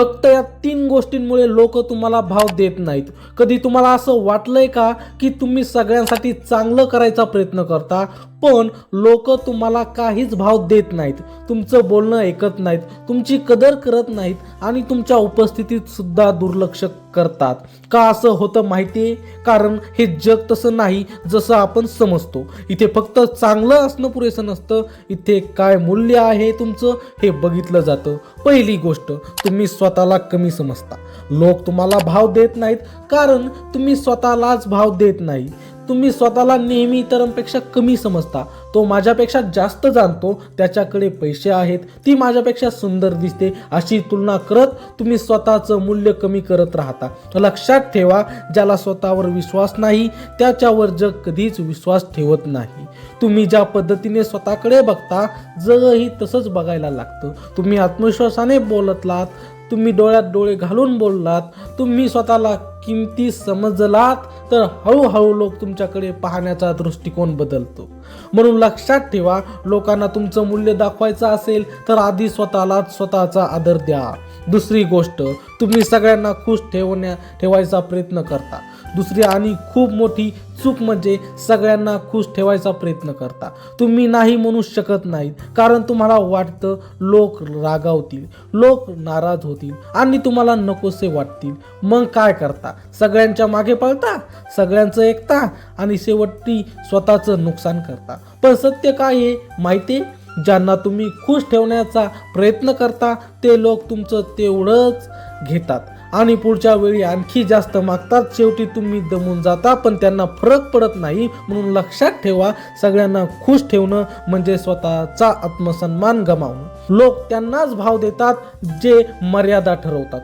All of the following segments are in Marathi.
फक्त या तीन गोष्टींमुळे लोक तुम्हाला भाव देत नाहीत. कधी तुम्हाला असं वाटलंय का की तुम्ही सगळ्यांसाठी चांगलं करायचा प्रयत्न करता? पण लोक तुम्हाला काहीच भाव देत नाहीत. तुमचं बोलणं ऐकत नाहीत. तुमची कदर करत नाहीत आणि तुमच्या उपस्थितीत सुद्धा दुर्लक्ष करतात. का असं होतं माहिती आहे कारण हे जग तसं नाही जसं आपण समजतो. इथे फक्त चांगलं असणं पुरेसं नसतं. इथे काय मूल्य आहे तुमचं हे बघितलं जातं. पहिली गोष्ट तुम्ही स्वतःला कमी समजता. लोक तुम्हाला भाव देत नाहीत कारण तुम्ही स्वतःलाच भाव देत नाही. तुम्ही स्वतःला नेहमी इतरांपेक्षा कमी समजता. तो माझ्यापेक्षा जास्त जाणतो त्याच्याकडे पैसे आहेत ती माझ्यापेक्षा सुंदर दिसते अशी तुलना करत तुम्ही स्वतःचं मूल्य कमी करत राहता. लक्षात ठेवा ज्याला स्वतःवर विश्वास नाही त्याच्यावर जग कधीच विश्वास ठेवत नाही. तुम्ही ज्या पद्धतीने स्वतःकडे बघता जगही तसंच बघायला लागतं. तुम्ही आत्मविश्वासाने बोलतलात तुम्ही डोळ्यात डोळे घालून बोललात तुम्ही स्वतःला किमती समजलात तर हळूहळू लोक तुमच्याकडे पाहण्याचा दृष्टिकोन बदलतो. म्हणून लक्षात ठेवा लोकांना तुमचं मूल्य दाखवायचं असेल तर आधी स्वतःलाच स्वतःचा आदर द्या. दुसरी गोष्ट तुम्ही सगळ्यांना खुश ठेवण्या ठेवायचा प्रयत्न करता. दुसरी आणि खूप मोठी चूक म्हणजे सगळ्यांना खुश ठेवायचा प्रयत्न करता. तुम्ही नाही म्हणू शकत नाहीत कारण तुम्हाला वाटतं लोक रागावतील लोक नाराज होतील आणि तुम्हाला नकोसे वाटतील. मग काय करता? सगळ्यांच्या मागे पळता सगळ्यांचं ऐकता आणि शेवटी स्वतःचं नुकसान करता. पण सत्य काय आहे माहिती आहे? ज्यांना तुम्ही खुश ठेवण्याचा प्रयत्न करता ते लोक तुमचं तेवढंच घेतात. आणि पुढच्या वेळी आणखी जास्त मागतात. शेवटी तुम्ही दमून जाता पण त्यांना फरक पडत नाही. म्हणून लक्षात ठेवा सगळ्यांना खुश ठेवणं म्हणजे स्वतःचा आत्मसन्मान गमावणं. लोक त्यांनाच भाव देतात जे मर्यादा ठरवतात.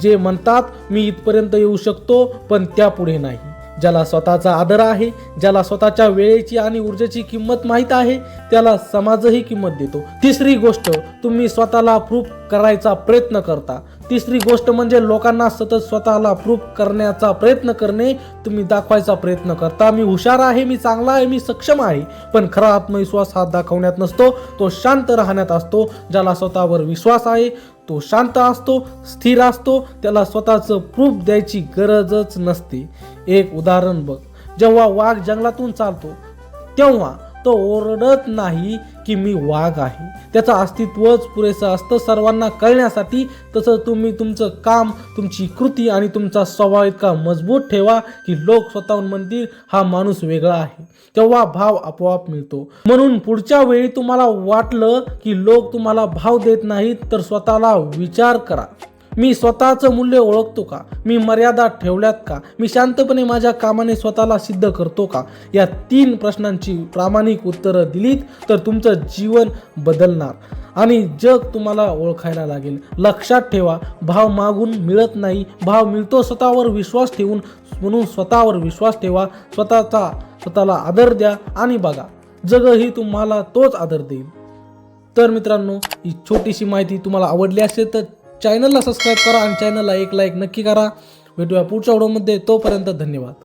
जे म्हणतात मी इथपर्यंत येऊ शकतो पण त्यापुढे नाही. ज्याला स्वतःचा आदर आहे ज्याला स्वतःच्या वेळेची आणि ऊर्जेची किंमत माहीत आहे त्याला समाजही किंमत देतो. तिसरी गोष्ट तुम्ही स्वतःला प्रूफ करायचा प्रयत्न करता. तिसरी गोष्ट म्हणजे लोकांना सतत स्वतःला प्रूफ करण्याचा प्रयत्न करणे तुम्ही दाखवायचा प्रयत्न करता. मी हुशार आहे मी चांगला आहे मी सक्षम आहे पण खरा आत्मविश्वास हा दाखवण्यात नसतो. तो शांत राहण्यात असतो ज्याला स्वतःवर विश्वास आहे तो शांत असतो स्थिर असतो त्याला स्वतःचं प्रूफ द्यायची गरजच नसते. एक उदाहरण बघ. जेव्हा वाघ जंगलातून चालतो तेव्हा तो ओरडत नाही की मी वाघ आहे. त्याचं अस्तित्वच पुरेसं असतं सर्वांना कळण्यासाठी. तसं तुम्ही तुमचं काम तुमची कृती आणि तुमचा स्वभाव इतका मजबूत ठेवा की लोक स्वतःहून म्हणतील हा माणूस वेगळा आहे. तेव्हा भाव आपोआप मिळतो. म्हणून पुढच्या वेळी तुम्हाला वाटलं की लोक तुम्हाला भाव देत नाहीत तर स्वतःला विचार करा. मी स्वतःचं मूल्य ओळखतो का? मी मर्यादा ठेवल्यात का? मी शांतपणे माझ्या कामाने स्वतःला सिद्ध करतो का? या तीन प्रश्नांची प्रामाणिक उत्तरं दिलीत तर तुमचं जीवन बदलणार. आणि जग तुम्हाला ओळखायला लागेल. लक्षात ठेवा भाव मागून मिळत नाही. भाव मिळतो स्वतःवर विश्वास ठेवून म्हणून स्वतःवर विश्वास ठेवा. स्वतःचा स्वतःला आदर द्या आणि बघा जगही तुम्हाला तोच आदर देईल. तर मित्रांनो ही छोटीशी माहिती तुम्हाला आवडली असेल तर चॅनलला सबस्क्राईब करा आणि चॅनलला एक लाईक नक्की करा. भेटूया पुढच्या व्हिडिओमध्ये. तोपर्यंत धन्यवाद.